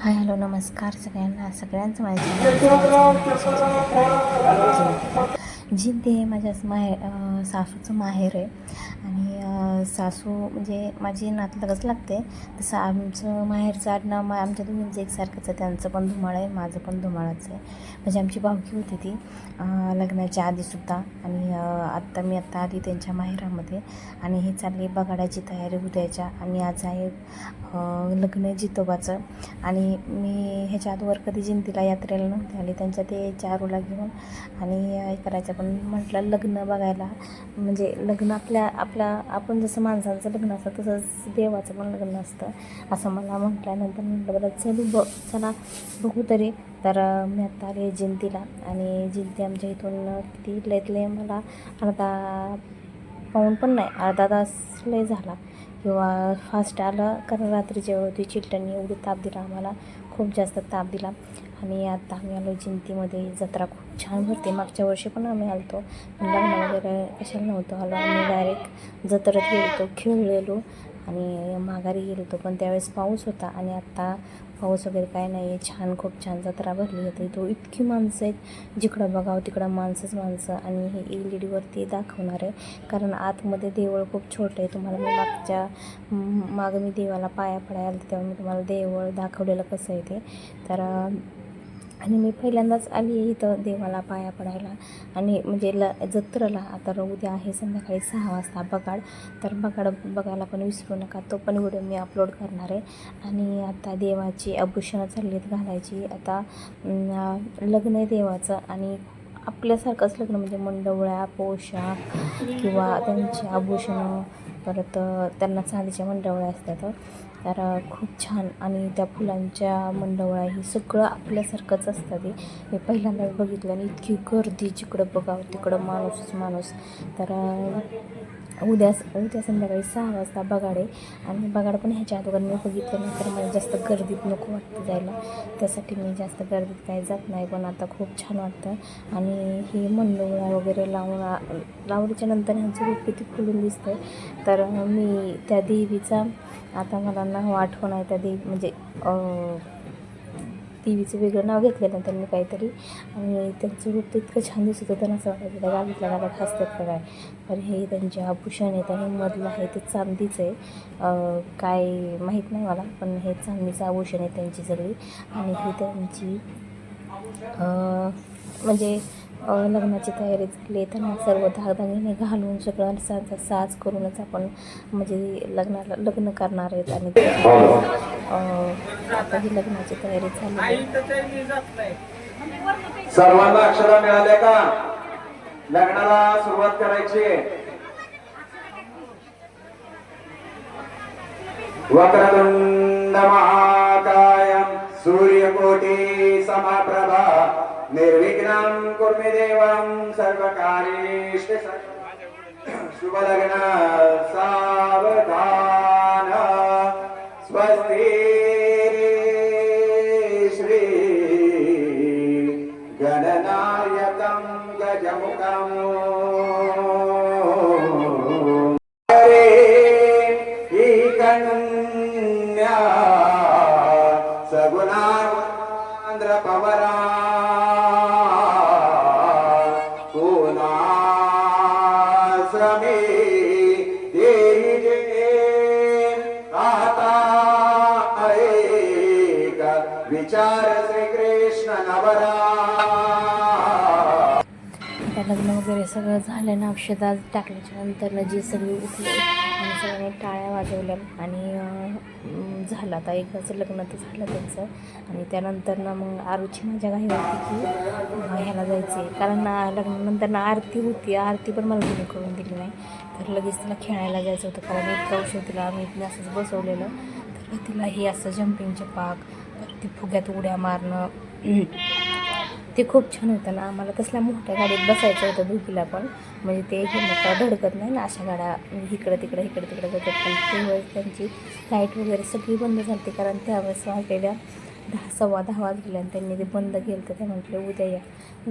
Hi hello नमस्कार सगळ्यांना. सगळ्यांचं माझ्या हे माझ्या अं, सासूचं माहेर आहे. आणि सासू म्हणजे माझी नातलगच लागते. तसं आमचं माहेरचं आडनाव मा आमच्या दोघींचं एकसारखंच आहे. त्यांचं पण धुमाळ आहे माझं पण धुमाळाच आहे. म्हणजे आमची भावकी होती ती लग्नाच्या आधीसुद्धा आणि आत्ता मी आत्ता आली त्यांच्या माहेरामध्ये. आणि हे चालली बगाडाची तयारी उद्याच्या. आणि आज आहे लग्न जितोबाचं. आणि मी ह्याच्या आतवर कधी जिंतीला यात्रेला नव्हते आले. त्यांच्या ते चारूला घेऊन आणि हे करायचं. पण म्हटलं लग्न बघायला. म्हणजे लग्न आपल्या आपला आपण जसं माणसांचं लग्न असतं तसंच देवाचं पण लग्न असतं. असं मला म्हटल्यानंतर म्हटलं बरं चलू ब चला बघू तरी. तर मी आत्ता आले जिंतीला आणि जिंती आमच्या इथून किती लयत लय मला अर्धा पाऊन पण नाही अर्धा तास लय झाला. किंवा फास्ट आलं कारण रात्रीच्या जेव्हा होती चिलटणी एवढी ताप दिला आम्हाला. खूप जास्त ताप दिला. आणि आता आम्ही आलो जिंतीमध्ये. जत्रा खूप छान भरते. मागच्या वर्षी पण आम्ही आलतो. लग्न वगैरे कशाला नव्हतो. आलो आम्ही डायरेक्ट जत्रेत गेलतो खेळलेलो आणि माघारी गेलतो. पण त्यावेळेस पाऊस होता आणि आत्ता पाऊस वगैरे काय नाही आहे छान खूप छान जत्रा भरली होती. तो इतकी माणसं आहेत. जिकडं बघावं तिकडं माणसंच माणसं. आणि हे एल ई डीवरती दाखवणार आहे. कारण आतमध्ये देवळ खूप छोटं आहे. तुम्हाला मी मागच्या मागं मी देवाला पाया पडायला आलते तेव्हा मी तुम्हाला देवळ दाखवलेलं कसं आहे. ते तर आणि मी पहिल्यांदाच आली आहे इथं देवाला पाया पडायला. आणि म्हणजे ल जत्रेला आता उद्या आहे संध्याकाळी सहा वाजता बगाड. तर बगाड बघायला पण विसरू नका तो पण व्हिडिओ मी अपलोड करणार आहे. आणि आता देवाची आभूषणं चालली आहेत घालायची. आता लग्न आहे देवाचं आणि आपल्यासारखंच लग्न म्हणजे मंडवळ्या पोशाख किंवा त्यांची आभूषणं परत त्यांना चांदीच्या मंडवळ्या असतात तर खूप छान आणि त्या फुलांच्या मंडवळ्या ही सगळं आपल्यासारखंच असतं ते. मी पहिल्यांदाच बघितलं आणि इतकी गर्दी जिकडं बघावं तिकडं माणूसच माणूस. तर उद्या उद्या संध्याकाळी सहा वाजता बगाड आहे आणि बगाड पण ह्याच्या अगोदर मी बघितलं नाही तर मला जास्त गर्दीत नको वाटतं जायला. त्यासाठी मी जास्त गर्दीत काही जात नाही पण आता खूप छान वाटतं. आणि हे मंडोळा वगैरे लावून लावल्याच्या नंतर ह्यांचं रूप किती फुलून दिसतं तर तर मी त्या देवीचा आता मला नाव आठवण आहे त्या देवी म्हणजे देवीचं वेगळं नाव घेतलेलं त्यांनी काहीतरी. आणि त्यांचं रूप इतकं छान दिसत होतं ना असं वाटायचं त्या गावातल्या गावात का काय पण हे त्यांचे आभूषण आहेत आणि मधलं आहे ते चांदीचं आहे. काय माहीत नाही मला पण हे चांदीचं आभूषण आहे त्यांची सगळी. आणि ही त्यांची म्हणजे लग्नाची तयारी झाली त्यांना सर्व धागधागीने घालून सगळं साज साज करूनच आपण म्हणजे लग्नाला लग्न करणार आहेत आणि ते, अं, आता ही लग्नाची तयारी झाली सर्वांना अक्षरा मिळाल्या का? लग्नाला सुरुवात करायची. वक्रतुंड महाकाय सूर्यकोटी समप्रभा. निर्विघ्नं कुर्मि देवं सर्वकार्येषु शुभलग्न सावधान। स्वस्ति विचार श्रीकृष्ण नवरा लग्न वगैरे सगळं झालं ना औषधात टाकल्याच्या नंतर जी सगळी उठली आणि सगळ्यांनी टाळ्या वाजवल्या आणि झालं. आता एकदाचं लग्न तर झालं त्यांचं. आणि त्यानंतर ना मग आरूची माझ्या घाई होती की ह्याला जायचे कारण लग्नानंतर ना आरती होती. आरती पण मला तिने करून दिली नाही. तर लगेच तिला खेळायला जायचं होतं. कारण इतकं औषध तिला आम्ही इथं असंच बसवलेलं. तर तिला हे असं जम्पिंगचे पाक ती फुग्यात उड्या मारणं ते खूप छान होतं ना. आम्हाला तसल्या मोठ्या गाडीत बसायचं होतं दुखीला पण. म्हणजे ते मोठा धडकत नाही ना अशा गाड्या इकडं तिकडं इकडं तिकडं जातात पण त्यावेळेस त्यांची लाइट वगैरे सगळी बंद झाली कारण त्यावेळेस वाजलेल्या दहा सव्वा दहा वाजलेल्या आणि त्यांनी ते बंद केलं तर ते म्हटले उद्या या.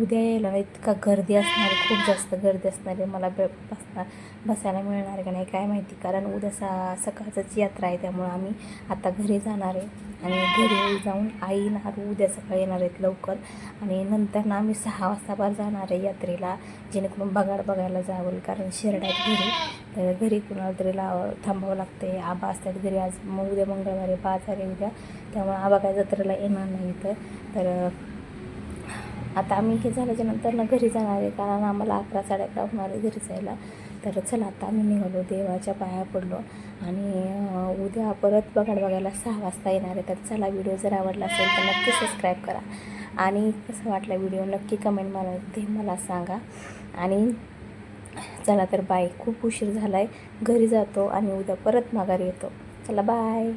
उद्या यायला इतका गर्दी असणार खूप जास्त गर्दी असणार आहे. मला ब बसणार बसायला मिळणार का नाही काय माहिती. कारण उद्या सा सकाळचंच यात्रा आहे. त्यामुळं आम्ही आता घरी जाणार आहे. आणि घरी जाऊन आई येणार उद्या सकाळी येणार आहेत लवकर. आणि नंतर ना आम्ही सहा वाजता बाहेर जाणार आहे यात्रेला जेणेकरून बघाड बघायला जावं कारण शिरडात घरी. तर घरी कुणाला तरी लाव थांबावं लागते आबा असतात घरी आज मग उद्या मंगळवारी बाजार आहे उद्या. त्यामुळे आबा काय जत्रेला येणार नाही तर तर आता आम्ही हे झाल्याच्यानंतर ना घरी जाणार आहे कारण आम्हाला अकरा साडे अकरा होणार आहे घरी जायला. तर चला आता आम्ही निघालो देवाच्या पाया पडलो. आणि उद्या परत बघाड बघायला सहा वाजता येणार आहे. तर चला व्हिडिओ जर आवडला असेल तर नक्की सबस्क्राईब करा. आणि कसं वाटला व्हिडिओ नक्की कमेंट मला ते मला सांगा. आणि चला तर बाय. खूप उशीर झाला आहे घरी जातो आणि उद्या परत माघारी येतो. चला बाय